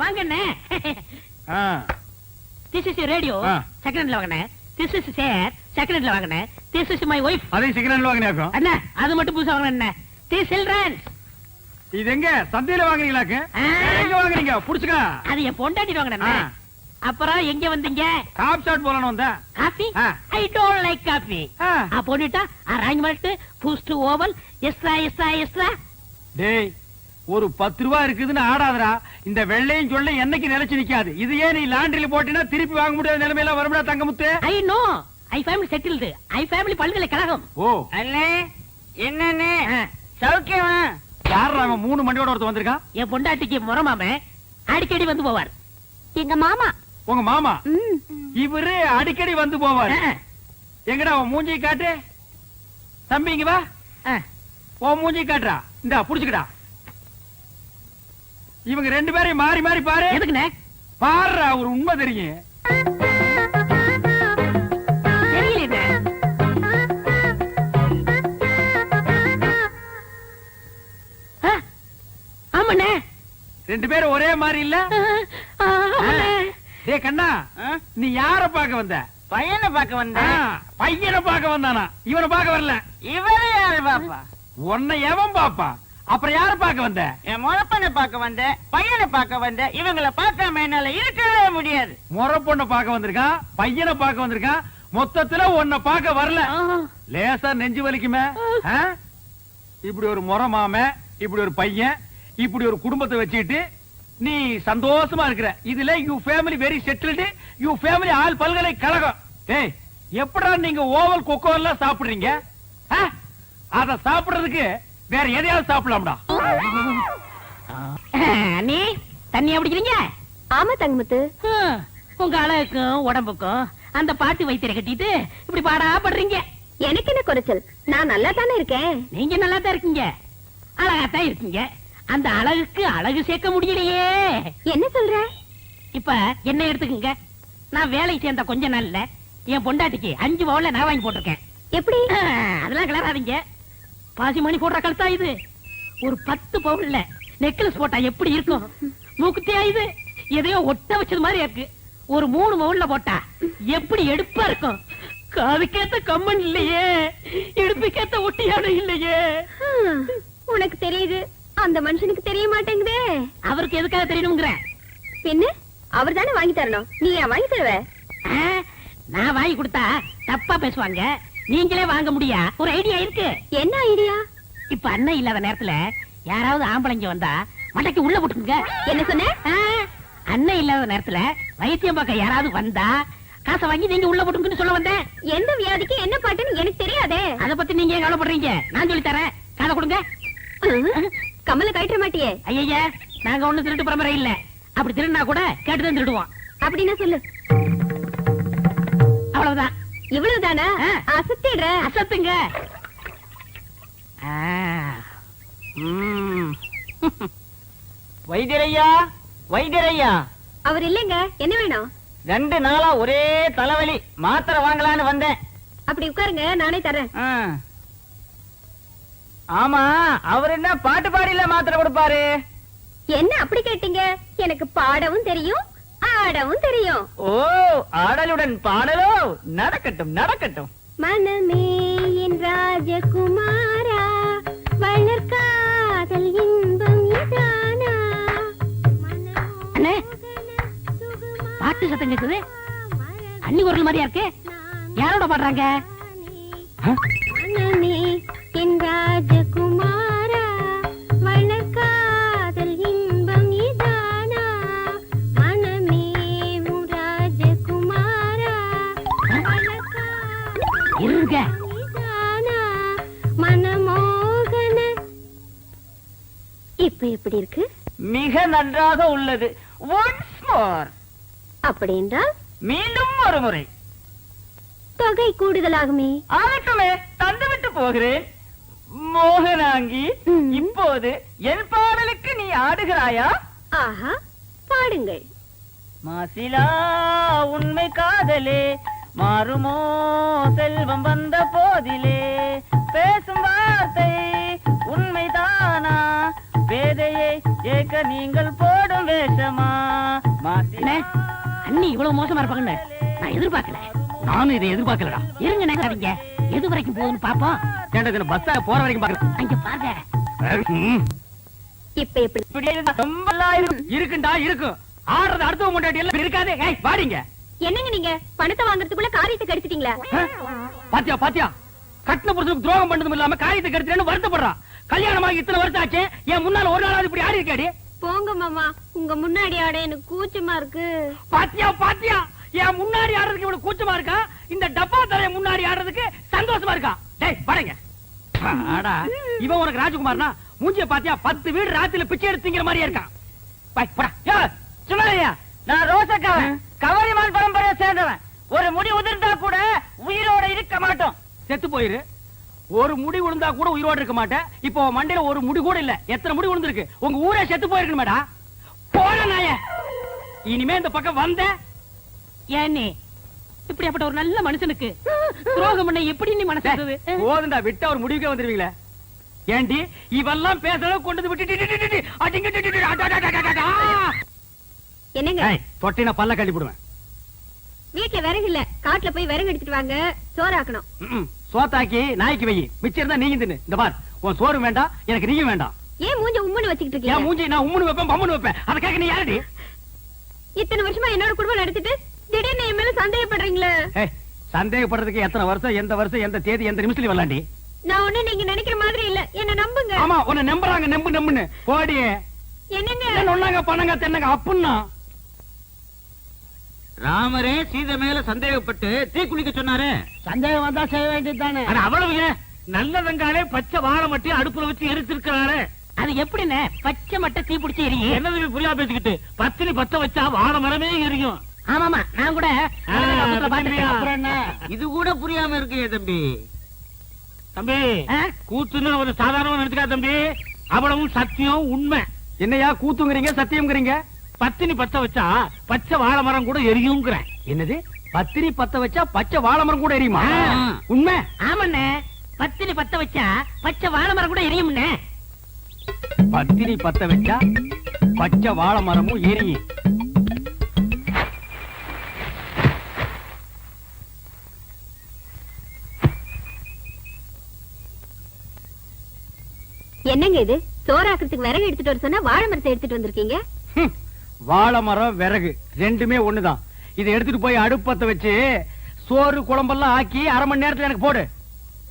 வாங்கண்ணே this is radio ஆ. Second ஹேண்ட்ல வாங்கினேன் திஸ் இஸ் சேர் செகண்ட் ஹேண்ட்ல வாங்கினேன் திஸ் இஸ் மை ஒய்ஃப் அதையும் சிக்கன் வாங்கினாக்கும் அண்ணா அது மட்டும் புதுசா வாங்கினேன் தி சில்ட்ரன்ஸ் இது எங்க? சந்தையில வாங்குறீங்களாக்கு. எங்க வாங்குறீங்க? புடிச்சுக்க. அது என் பொண்டாட்டி வாங்கினேன் ஆ. அப்புறம் எங்க வந்தீங்க? டாப் ஷாட் போலன்னு வந்தேன். காஃபி ஆ. ஐ டோன்ட் லைக் காஃபி ஆ. ஆ போட்டுட்டா arrangement Boost Oval extra extra extra டேய் ஒரு பத்து ரூபா இருக்குதுன்னு ஆடாதடா. இந்த வெள்ளையும் சொல்ல என்னைக்கு நிலைச்சு நிக்காது. இது ஏன் நீ லாண்டரியில போட்டினா திருப்பி வாங்க முடியாத நிலைமையில வரும்டா Thangamuthu. I know I family settled I family பல்கலைக்கழகம். ஓ. அண்ணே என்னண்ணே? ஆ. சௌக்கியமா? யார் அவன் மூணு மண்டியோட ஒருத்தன் வந்திருக்கான் என் பொண்டாட்டிக்கு முறமாம. அடிக்கடி வந்து போவார். எங்க மாமா? உங்க மாமா. இவரு அடிக்கடி வந்து போவார். எங்கடா அவன் மூஞ்சி காட்டு? தம்பி இங்க வா. உன் மூஞ்சி காட்டுறா. இந்தா புடிச்சுக்கடா. இவங்க ரெண்டு பேரையும் மாறி மாறி பாரு. எதுக்குண்ணே? பாருடா ஒரு உண்மை தெரியும். ஆமாண்ணே ரெண்டு பேரும் ஒரே மாதிரி இல்ல. டேய் கண்ணா? நீ யார பார்க்க வந்த? பையனை பார்க்க ஆ, வந்தேன் பையனை பார்க்க வந்தானா? இவனை பார்க்க வரல. இவரே யாரு பாப்பா? உன்னை எவன் பாப்பா? அப்புறம் யார பார்க்க வந்த? என் முழப்பனை பார்க்க வந்தேன் பையனை பார்க்க வந்தேன் இவங்கள பார்க்காம என்னால இருக்கவே முடியாது. முறை பொண்ணை பார்க்க வந்திருக்கான் பையனை பார்க்க வந்திருக்கான் மொத்தத்துல உன்னை பார்க்க வரல. லேசா நெஞ்சு வலிக்குமே ஆ? இப்படி ஒரு முறை மாமன் இப்படி ஒரு பையன் இப்படி ஒரு குடும்பத்தை வச்சுக்கிட்டு நீ சந்தோஷமா இருக்கிற. இதுல you family very settled you family all பல்கலைக்கழகம். ஏய் எப்படா நீங்க ஓவல் கொக்கோ எல்லாம் சாப்பிடுறீங்க? ஆ? அத சாப்பிடுறதுக்கு வேற எதையாவது சாப்பிடலாம்டா. அண்ணி தண்ணியா பிடிக்கிறீங்க ஆமா தங்கமுத்து. உங்க அழகுக்கும் உடம்புக்கும் அந்த பாட்டு வைத்தியரை கட்டிட்டு இப்படி பாடா படுறீங்க எனக்கு என்ன குறைச்சல்? நான் நல்லா தானே இருக்கேன். நீங்க நல்லா தான் இருக்கீங்க. அழகாத்தான் இருக்கீங்க. அந்த அழகுக்கு அழகு சேர்க்க முடியலையே. என்ன சொல்ற? இப்ப என்ன எடுத்துக்கங்க? நான் வேலைக்கு சேர்ந்த கொஞ்ச நாள்ல என் பொண்டாட்டிக்கு அஞ்சு பவுன்ல நான் வாங்கி போட்டிருக்கேன். எப்படி? அதெல்லாம் கிளறாதீங்க. பாசி மணி போடுற கழுத்தா இது? ஒரு பத்து பவுன்ல நெக்லஸ் போட்டா எப்படி இருக்கும்? மூக்குத்தியா இது? எதையோ ஒட்ட வச்சது மாதிரி இருக்கு. ஒரு மூணு பவுன்ல போட்டா எப்படி எடுப்பா இருக்கும்? காதுக்கேத்த கம்மன் இல்லையே. இடுப்புக்கேத்த ஒட்டியானம் இல்லையே. உனக்கு தெரியுது. அந்த மனுஷனுக்கு தெரிய மாட்டேங்குதே. அவருக்கு எதுக்காக தெரியணுங்கிற பின்ன அவர் தானே வாங்கி தரணும். நீ ஏன் வாங்கி தருவ? நான் வாங்கி கொடுத்தா தப்பா பேசுவாங்க. நீங்களே வாங்க முடியா? ஒரு ஐடியா இருக்கு. என்ன ஐடியா? இப்ப அண்ணன் இல்லாத நேரத்துல யாராவது ஆம்பளைங்க வந்தா மண்டைக்கு உள்ள போட்டுக்குங்க. என்ன சொன்ன? அண்ணன் இல்லாத நேரத்துல வைத்தியம் பார்க்க யாராவது வந்தா காசை வாங்கி நீங்க உள்ள போட்டுங்கன்னு சொல்ல வந்தேன். எந்த வியாதிக்கு என்ன பாட்டுன்னு எனக்கு தெரியாதே. அத பத்தி நீங்க கவலைப்படுறீங்க. நான் சொல்லி தரேன். காதை கொடுங்க. கமல கழட்ட மாட்டியே. ஐயா நாங்க ஒண்ணு திருட்டு பரம்பரை இல்ல. அப்படி திருடினா கூட கேட்டுதான் திருடுவோம் அப்படின்னா சொல்லு. அவ்வளவுதான். இவ்வளவுதானா. அசத்திடுற. அசத்துங்க. வைத்தியரையா? வைத்தியரையா? அவர் இல்லைங்க. என்ன வேணும்? ரெண்டு நாளா ஒரே தலைவலி. மாத்திரை வாங்கலான்னு வந்தேன். அப்படி உட்காருங்க நானே தரேன். ஆமா அவர் என்ன பாட்டு பாடியில மாத்திரை கொடுப்பாரு? என்ன அப்படி கேட்டீங்க? எனக்கு பாடவும் தெரியும் ஆடவும் தெரியும். ஓ ஆடலுடன் பாடலோ? நடக்கட்டும் நடக்கட்டும். மனமே என் ராஜகுமாரா வளர்காதல் இன்பம் இதானா? அண்ணே, பாட்டு சத்தம் கேக்குது. அண்ணி குரல் மாதிரியா இருக்கு? யாரோட பாடுறாங்க? எப்படி இருக்கு? மிக நன்றாக உள்ளது. ஒன்ஸ் மோர் அப்படி என்றால்? மீண்டும் ஒரு முறை. தொகை கூடுதலாகுமே. ஆகட்டுமே தந்துவிட்டு போகிறேன். மோகனாங்கி. இப்போது என் பாடலுக்கு நீ ஆடுகிறாயா? ஆஹா பாடுங்கள். மாசிலா உண்மை காதலே மாறுமோ செல்வம் வந்த போதிலே ஏக்க நீங்கள் போடும் வேஷமா? அண்ணே, அண்ணி இவ்வளவு மோசமா இருப்பாங்கன்னு நான் எதிர்பார்க்கல. நானும் இதை எதிர்பார்க்கலடா. இருங்க நினைக்காதீங்க எது வரைக்கும் போகுதுன்னு பாப்போம் ஏன்டா இதுல பஸ்ஸா போற வரைக்கும் பாக்குறேன் அங்க பாருங்க. இப்ப எப்படி? ரொம்ப. இருக்குண்டா இருக்கும். ஆடுறது அடுத்தவங்க முன்னாடி எல்லாம் இருக்காது. ஏய் வாடிங்க. என்னங்க நீங்க? பணத்தை வாங்குறதுக்குள்ள காரியத்தை கெடுத்துட்டீங்களா? பாத்தியா பாத்தியா? கட்டின புருஷனுக்கு துரோகம் பண்ணதும் இல்லாம காரியத்தை கெடுத்துறேன்னு வருத்தப்படுறான் கல்யாணமாகி இத்தனை வருஷம் ஆச்சு. என் முன்னால ஒரு நாளாவது இப்படி ஆடி இருக்காடி போங்க மாமா. உங்க முன்னாடி ஆட எனக்கு கூச்சமா இருக்கு. பாத்தியா பாத்தியா? என் முன்னாடி ஆடுறதுக்கு இவ்வளவு கூச்சமா இருக்கா? இந்த டப்பா தலைய முன்னாடி ஆடுறதுக்கு சந்தோஷமா இருக்கா? டேய் பாருங்க ஆடா. இவன் உனக்கு ராஜகுமார்னா மூஞ்சிய பாத்தியா பத்து வீடு ராத்திரில பிச்சை எடுத்துங்கிற மாதிரியே இருக்கான். பாய், போடா. ஏய், சும்மாரியா? நான் ரோசக்காவன் கவரிமான் பரம்பரையை சேர்ந்தவன். ஒரு முடி உதிர்ந்தா கூட உயிரோட இருக்க மாட்டோம். செத்து போயிரு. ஒரு முடி விழுந்தா கூட உயிரோட இருக்க மாட்டேன். இப்போ மண்டையில ஒரு முடி கூட இல்ல. எத்தனை முடி விழுந்திருக்கு உங்க ஊரே செத்து போயிருக்கு மேடா. போற நாய. இனிமே இந்த பக்கம் வந்த. ஏன்னே இப்படியாப்பட்ட ஒரு நல்ல மனுஷனுக்கு துரோகம் பண்ண எப்படி நீ மனசு? போதுண்டா விட்டா ஒரு முடிவுக்கே வந்துருவீங்களே. ஏண்டி இவெல்லாம் பேசுறத கொண்டு விட்டு. என்னங்க? தொட்டினா பல்ல கட்டி போடுவேன். வீட்டுல விறகு இல்ல. காட்டுல போய் விறகு எடுத்துட்டு வாங்க. சோறாக்கணும். சோத்தாக்கி நாய்க்கு வை. மிச்சம் இருந்தா நீங்க தின்னு. இந்த பார் உன் சோறு வேண்டாம் எனக்கு நீயும் வேண்டாம் ஏன் மூஞ்ச உம்முன்னு வச்சுக்கிட்டு என் இருக்கீங்க மூஞ்சி நான் உம்முன்னு வைப்பேன் பம்முன்னு வைப்பேன். அதை கேட்க நீ யாரடி? இத்தனை வருஷமா என்னோட குடும்பம் நடத்திட்டு திடீர்னு என் மேல சந்தேகப்படுறீங்களே? சந்தேகப்படுறதுக்கு எத்தனை வருஷம் எந்த வருஷம் எந்த தேதி எந்த நிமிஷத்துல வரலாண்டி. நான் ஒண்ணு நீங்க நினைக்கிற மாதிரி இல்ல. என்ன நம்புங்க. ஆமா உன்னை நம்புறாங்க நம்பு நம்புன்னு. போடி. என்னங்க? என்ன ஒண்ணாங்க பண்ணங்க தென்னங்க அப்புன்னா. ராமரே சீதை மேல சந்தேகப்பட்டு தீ குளிக்க சொன்னாரு. சந்தேகம் வந்தா செய்ய வேண்டியதுதானே ஆனா அவ்வளவு ஏன் நல்ல வெங்காலே பச்சை வாழை மட்டி அடுப்புல வச்சு எரிச்சிருக்கிறாரு. அது எப்படின்னு பச்சை மட்டை தீ பிடிச்சி எரியும். என்னது புரியா பேசிக்கிட்டு? பத்தினி பத்த வச்சா வாழை மரமே எரியும். ஆமாமா நான் கூட? இது கூட புரியாம இருக்கு தம்பி. தம்பி? கூத்துன்னு ஒரு சாதாரணமா நினைச்சுக்கா தம்பி. அவ்வளவும் சத்தியம் உண்மை. என்னையா கூத்துங்கிறீங்க சத்தியம்ங்கிறீங்க? பத்தினி பத்த வச்சா பச்சை வாழை மரம் கூட எரியுங்கிறேன் என்னது? பத்திரி பத்த வச்சா பச்சை வாழை மரம் கூட எரியுமா. உண்மை? ஆமாண்ணே. பத்தினி பத்த வச்சா பச்சை வாழை மரம் கூட எரியும்ண்ணே. பத்திரி பத்த வச்சா பச்சை வாழை மரமும் எரியும் என்னங்க இது? சோறாக்குறதுக்கு விறகு எடுத்துட்டு வர சொன்னா வாழை மரத்தை எடுத்துட்டு வந்திருக்கீங்க. வாழை மரம் விறகு. ரெண்டுமே ஒண்ணுதான். இதை எடுத்துட்டு போய் அடுப்பத்த வச்சு சோறு குழம்பெல்லாம் ஆக்கி அரை மணி நேரத்துல எனக்கு போடு.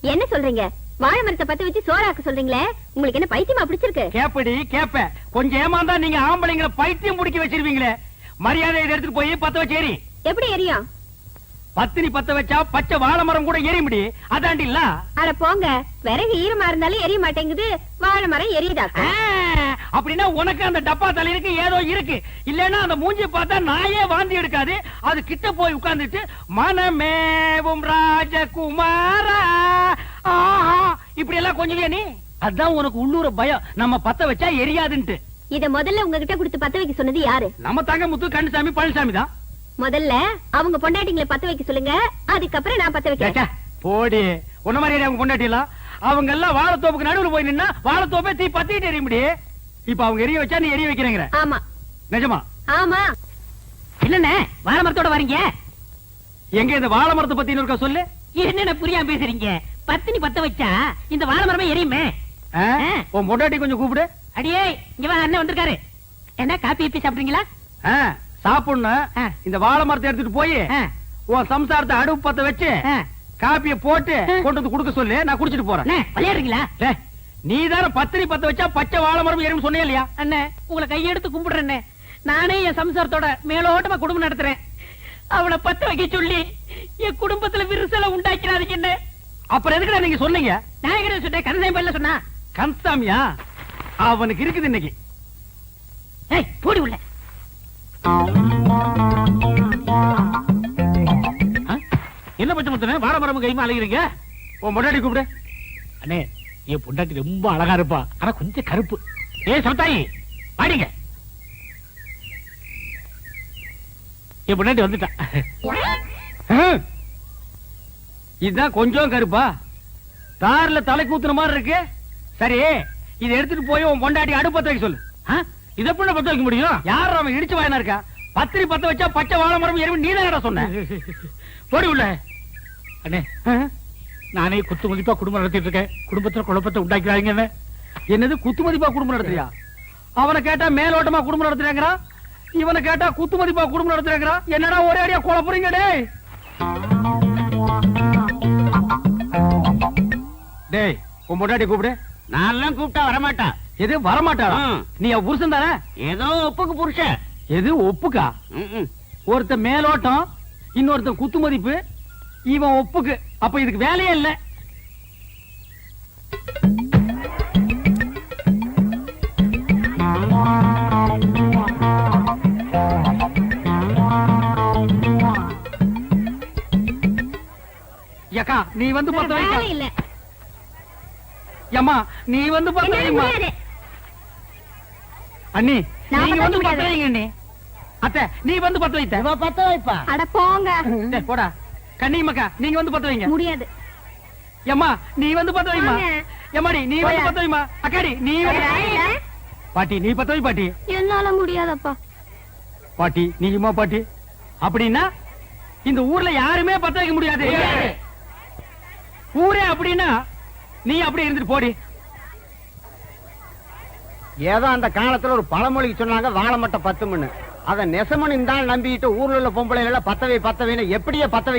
என்ன சொல்றீங்க? வாழை மரத்தை பத்த வச்சு சோறாக்க சொல்றீங்களே? உங்களுக்கு என்ன பைத்தியமா பிடிச்சிருக்கு? கேப்படி கேப்ப. கொஞ்சம் ஏமாந்தா நீங்க ஆம்பளைங்களை பைத்தியம் பிடிக்க வச்சிருவீங்களே. மரியாதை இதை எடுத்துட்டு போய் பத்த வச்சு எரி எப்படி எரியும்? பத்தினி பத்த வச்சா பச்சை வாழை மரம் கூட எரிய முடி. அதாண்டி இல்ல? அட போங்க. விறகு ஈரமா இருந்தாலும் எரிய மாட்டேங்குது. வாழை மரம் எரியுதாக்கா ஆ, அப்படின்னா உனக்கு அந்த டப்பா தலையிருக்கு ஏதோ இருக்கு. இல்லன்னா அந்த மூஞ்சி பார்த்தா நாயே வாந்தி எடுக்காது. அது கிட்ட போய் உட்கார்ந்துட்டு மனமேவும் ராஜகுமாரா. ஆஹா இப்படி எல்லாம் கொஞ்சம் நீ? அதான் உனக்கு உள்ளூர பயம். நம்ம பத்த வச்சா எரியாதுன்ட்டு. இத முதல்ல உங்ககிட்ட கொடுத்து பத்த வைக்க சொன்னது யாரு? நம்ம தங்க முத்து கண்டுசாமி பழனிசாமி தான். முதல்ல அவங்க பொண்டாட்டிங்களை பத்த வைக்க சொல்லுங்க. அதுக்கப்புறம் நான் பத்த கேச்சா, போடி. உன்ன மாதிரி அவங்க பொண்டாட்டிலாம் அவங்க எல்லாம் வாழைத்தோப்புக்கு நடுவுல போய் நின்னா வாழைத்தோப்பே தீ பத்திட்டு எரிய முடி இப்ப அவங்க எரிய வச்சா நீ எரிய வைக்கிறேங்கிற. ஆமா. நிஜமா? ஆமா. என்னண்ணே வாழை மரத்தோட வரீங்க. எங்க இந்த வாழை மரத்தை பத்தி இருக்கா சொல்லு. என்னென்ன புரியாம பேசுறீங்க? பத்தினி பத்த வச்சா இந்த வாழை மரமே எரியுமே. உன் பொண்டாட்டி கொஞ்சம் கூப்பிடு. அடியே இங்க வா அண்ணன் வந்திருக்காரு. என்ன காப்பி இப்பி சாப்பிடுறீங்களா? சாப்பிடணும். இந்த வாழை மரத்தை எடுத்துட்டு போய் உன் சம்சாரத்தை அடுப்பு பத்த வச்சு. காப்பிய போட்டு. கொண்டு வந்து கொடுக்க சொல்லு. நான் குடிச்சிட்டு போறேன். விளையாடுறீங்களா? நீ தானே பத்திரி பத்த வச்சா பச்சை வாழை மரம் எரியும் சொன்னே இல்லையா? அண்ணே உங்களை கையெடுத்து கும்பிடுறேன்னே நானே என் சம்சாரத்தோட மேலோட்டமா குடும்பம் நடத்துறேன். அவளை பத்த வைக்க சொல்லி என் குடும்பத்துல விரிசலை உண்டாக்கிறாதீங்க என்ன அப்புறம் எதுக்குடா நீங்க சொன்னீங்க? நான் சொன்னேன் கனசாமி பல்ல சொன்னா. கன்சாமியா அவனுக்கு இருக்குது இன்னைக்கு. ஏய் போடி உள்ள? என்ன பச்சை முத்தனே? வாழை மரம் கைமா அலைகிறீங்க உன் பொண்டாட்டி கூப்பிடு. அண்ணே என் பொண்டாட்டி ரொம்ப அழகா இருப்பா. ஆனா கொஞ்சம் கருப்பு. ஏ சமத்தாயி வாடிங்க. என் பொண்டாட்டி வந்துட்டா. இதுதான் கொஞ்சம் கருப்பா. தார்ல தலை கூத்துன மாதிரி இருக்கு. சரி இதை எடுத்துட்டு போய் உன் பொண்டாட்டி அடுப்பத்த வைக்க சொல்லு? இத எப்படி பத்த வைக்க முடியும்? யார் அவன் இடிச்சு வாயினா இருக்கா? பத்திரி பத்த வச்சா பச்சை வாழை மரம் எருமை நீ தான் சொன்ன. போடி உள்ள. அண்ணே. நானே குத்து மதிப்பா குடும்பம் நடத்திட்டு இருக்கேன். குடும்பத்துல குழப்பத்தை உண்டாக்கிறாங்க என்ன? என்னது குத்து மதிப்பா குடும்பம் நடத்துறியா? அவனை கேட்டா மேலோட்டமா குடும்பம் நடத்துறேங்கிறான் இவனை கேட்டா குத்து மதிப்பா குடும்பம் நடத்துறேங்கிறான் என்னடா ஒரே அடியா குழப்பறீங்க டேய்? டேய் உன் பொண்டாட்டி கூப்பிடு. நான் எல்லாம் கூப்பிட்டா வரமாட்டா. எது வரமாட்டாளா? ம். நீ புருஷன் தானே? ஏதோ ஒப்புக்கு புருஷன். எது ஒப்புக்கா? ம்ம். ஒருத்தன் மேலோட்டம் இன்னொருத்தன் குத்து மதிப்பு இவன் ஒப்புக்கு. அப்ப இதுக்கு வேலையே இல்ல. ஏக்கா நீ வந்து பத்த வைக்க இல்ல. ஏம்மா நீ வந்து பத்த வைமா. அண்ணி பத்த வந்து பத்த வைங்க அண்ணி. அத்தை நீ வந்து பத்த வைத்த. இவ பத்த வைப்பா? அட போங்க. டேய், போடா. கண்ணியம்மக்கா நீங்க வந்து பத்த வைங்க. முடியாது. ஏம்மா நீ வந்து பத்த வைமா. ஏமாடி நீ வந்து வைமா அக்காடி நீ. பாட்டி நீ பத்த வை பாட்டி. என்னால முடியாதப்பா. பாட்டி நீயுமா பாட்டி. அப்படின்னா இந்த ஊர்ல யாருமே பத்த வைக்க முடியாது. ஊரே அப்படின்னா நீ அப்படி இருந்துட்டு போடி. ஏதோ அந்த காலத்துல ஒரு பழமொழி சொன்னாங்க வாழை மட்டை பத்து மணி அத நெசமணி தான் நம்பிட்டு ஊர்ல உள்ள பொம்பளை எல்லாம் பத்தவை பத்தவைன்னு எப்படியே பத்த வைக்க